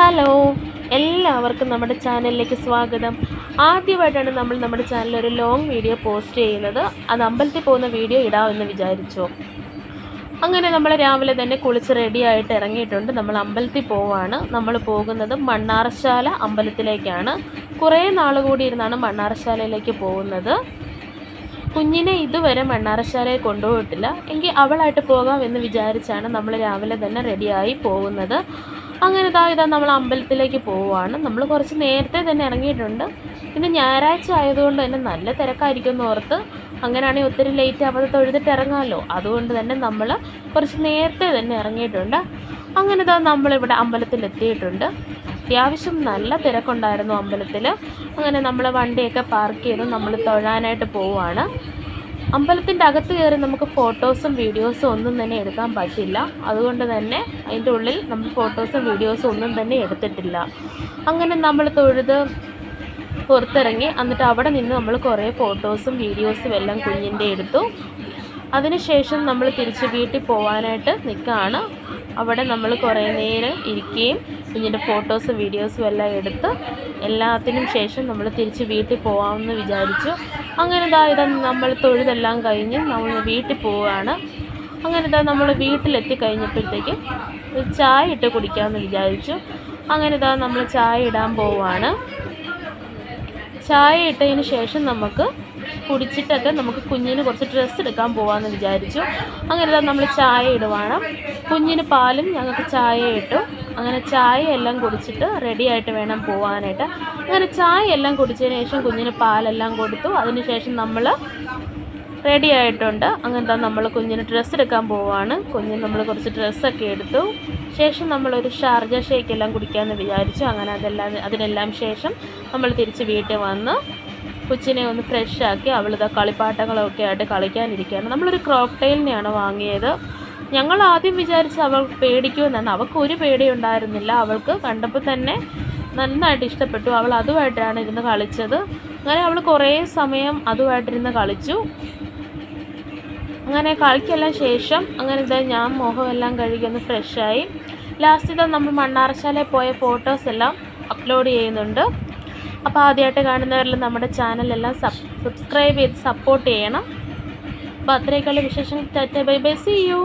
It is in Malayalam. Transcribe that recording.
ഹലോ എല്ലാവർക്കും നമ്മുടെ ചാനലിലേക്ക് സ്വാഗതം. ആദ്യമായിട്ടാണ് നമ്മൾ നമ്മുടെ ചാനലിൽ ഒരു ലോങ് വീഡിയോ പോസ്റ്റ് ചെയ്യുന്നത്. അത് അമ്പലത്തിൽ പോകുന്ന വീഡിയോ ഇടാമെന്ന് വിചാരിച്ചു. അങ്ങനെ നമ്മൾ രാവിലെ തന്നെ കുളിച്ച് റെഡിയായിട്ട് ഇറങ്ങിയിട്ടുണ്ട്. നമ്മൾ അമ്പലത്തിൽ പോവാണ്. നമ്മൾ പോകുന്നത് മണ്ണാറശാല അമ്പലത്തിലേക്കാണ്. കുറേ നാൾ കൂടി ഇരുന്നാണ് മണ്ണാറശാലയിലേക്ക് പോകുന്നത്. കുഞ്ഞിനെ ഇതുവരെ മണ്ണാറശാലയിൽ കൊണ്ടുപോയിട്ടില്ല. എങ്കിൽ അവളായിട്ട് പോകാം എന്ന് വിചാരിച്ചാണ് നമ്മൾ രാവിലെ തന്നെ റെഡിയായി പോകുന്നത്. അങ്ങനെ ഇതാ ഇതാ നമ്മൾ അമ്പലത്തിലേക്ക് പോവുകയാണ്. നമ്മൾ കുറച്ച് നേരത്തെ തന്നെ ഇറങ്ങിയിട്ടുണ്ട്. ഇന്ന് ഞായറാഴ്ച ആയതുകൊണ്ട് തന്നെ നല്ല തിരക്കായിരിക്കും എന്ന് ഓർത്ത് അങ്ങനെയാണെങ്കിൽ ഒത്തിരി ലേറ്റ് ആവാതെ തൊഴുതിട്ട് ഇറങ്ങാമല്ലോ. അതുകൊണ്ട് തന്നെ നമ്മൾ കുറച്ച് നേരത്തെ തന്നെ ഇറങ്ങിയിട്ടുണ്ട്. അങ്ങനെ ഇതാ നമ്മളിവിടെ അമ്പലത്തിൽ എത്തിയിട്ടുണ്ട് അത്യാവശ്യം നല്ല തിരക്കുണ്ടായിരുന്നു അമ്പലത്തിൽ അങ്ങനെ നമ്മൾ വണ്ടിയൊക്കെ പാർക്ക് ചെയ്ത് നമ്മൾ തൊഴാനായിട്ട് പോവുകയാണ് അമ്പലത്തിന്റെ അകത്ത് കയറി നമുക്ക് ഫോട്ടോസും വീഡിയോസും ഒന്നും തന്നെ എടുക്കാൻ പറ്റില്ല. അതുകൊണ്ട് തന്നെ അതിന്റെ ഉള്ളിൽ നമ്മൾ ഫോട്ടോസും വീഡിയോസും ഒന്നും തന്നെ എടുത്തിട്ടില്ല. അങ്ങനെ നമ്മൾ തൊഴുത് പുറത്തിറങ്ങി. എന്നിട്ട് അവിടെ നിന്ന് നമ്മൾ കുറേ ഫോട്ടോസും വീഡിയോസും എല്ലാം കുഞ്ഞിന്റെ എടുത്തു. അതിനുശേഷം നമ്മൾ തിരിച്ച് വീട്ടിൽ പോകാനായിട്ട് നിൽക്കുകയാണ് അവിടെ നമ്മൾ കുറേ നേരം ഇരിക്കുകയും കുഞ്ഞിന്റെ ഫോട്ടോസും വീഡിയോസും എല്ലാം എടുത്ത് എല്ലാത്തിനും ശേഷം നമ്മൾ തിരിച്ച് വീട്ടിൽ പോകാമെന്ന് വിചാരിച്ചു. അങ്ങനെ ഇതാ ഇതാ നമ്മൾ തൊഴുതെല്ലാം കഴിഞ്ഞ് നമ്മൾ വീട്ടിൽ പോവുകയാണ്. അങ്ങനെ ഇതാ നമ്മൾ വീട്ടിലെത്തി കഴിഞ്ഞപ്പോഴത്തേക്ക് ചായ ഇട്ട് കുടിക്കാമെന്ന് വിചാരിച്ചു. അങ്ങനെ ഇതാ നമ്മൾ ചായ ഇടാൻ പോവുകയാണ്. ചായ ഇട്ടതിന് ശേഷം നമുക്ക് കുടിച്ചിട്ടൊക്കെ നമുക്ക് കുഞ്ഞിന് കുറച്ച് ഡ്രസ്സ് എടുക്കാൻ പോകാമെന്ന് വിചാരിച്ചു. അങ്ങനെ നമ്മൾ ചായ ഇടുവാണ്. കുഞ്ഞിന് പാലും ഞങ്ങൾക്ക് ചായ ഇട്ടു. അങ്ങനെ ചായ എല്ലാം കുടിച്ചിട്ട് റെഡി ആയിട്ട് വേണം പോകാനായിട്ട് അങ്ങനെ ചായ എല്ലാം കുടിച്ചതിന് ശേഷം കുഞ്ഞിന് പാലെല്ലാം കൊടുത്തു. അതിന് ശേഷം നമ്മൾ റെഡി ആയിട്ടുണ്ട്. അങ്ങനത്തെ നമ്മൾ കുഞ്ഞിന് ഡ്രസ്സ് എടുക്കാൻ പോവുകയാണ് കുഞ്ഞിന് നമ്മൾ കുറച്ച് ഡ്രസ്സൊക്കെ എടുത്തു. ശേഷം നമ്മളൊരു ഷാർജ ഷേക്ക് എല്ലാം കുടിക്കാമെന്ന് വിചാരിച്ചു. അങ്ങനെ അതെല്ലാം അതിനെല്ലാം ശേഷം നമ്മൾ തിരിച്ച് വീട്ടിൽ വന്ന് കൊച്ചിനെ ഒന്ന് ഫ്രഷ് ആക്കി അവളിതാ കളിപ്പാട്ടങ്ങളൊക്കെ ആയിട്ട് കളിക്കാനിരിക്കുകയാണ്. നമ്മളൊരു ക്രോക്ടെയിലിനെയാണ് വാങ്ങിയത്. ഞങ്ങൾ ആദ്യം വിചാരിച്ച് അവൾ പേടിക്കുമെന്നാണ്. അവൾക്ക് ഒരു പേടി ഉണ്ടായിരുന്നില്ല അവൾക്ക് കണ്ടപ്പോൾ തന്നെ നന്നായിട്ട് ഇഷ്ടപ്പെട്ടു. അവൾ അതുമായിട്ടാണ് ഇരുന്ന് കളിച്ചത്. അങ്ങനെ അവൾ കുറേ സമയം അതുമായിട്ടിരുന്ന് കളിച്ചു. അങ്ങനെ കളിക്കെല്ലാം ശേഷം അങ്ങനെ ഇതാ ഞാൻ മോഹമെല്ലാം കഴുകി ഒന്ന് ഫ്രഷായി ലാസ്റ്റ് ഇതാ നമ്മൾ മണ്ണാറശാലയിൽ പോയ ഫോട്ടോസ് എല്ലാം അപ്ലോഡ് ചെയ്യുന്നുണ്ട്. അപ്പോൾ ആദ്യമായിട്ട് കാണുന്നവരെല്ലാം നമ്മുടെ ചാനലെല്ലാം സബ് സബ്സ്ക്രൈബ് ചെയ്ത് സപ്പോർട്ട് ചെയ്യണം. അപ്പോൾ അത്രയൊക്കെയുള്ള വിശേഷം ടാറ്റ ബൈ ബൈ. See you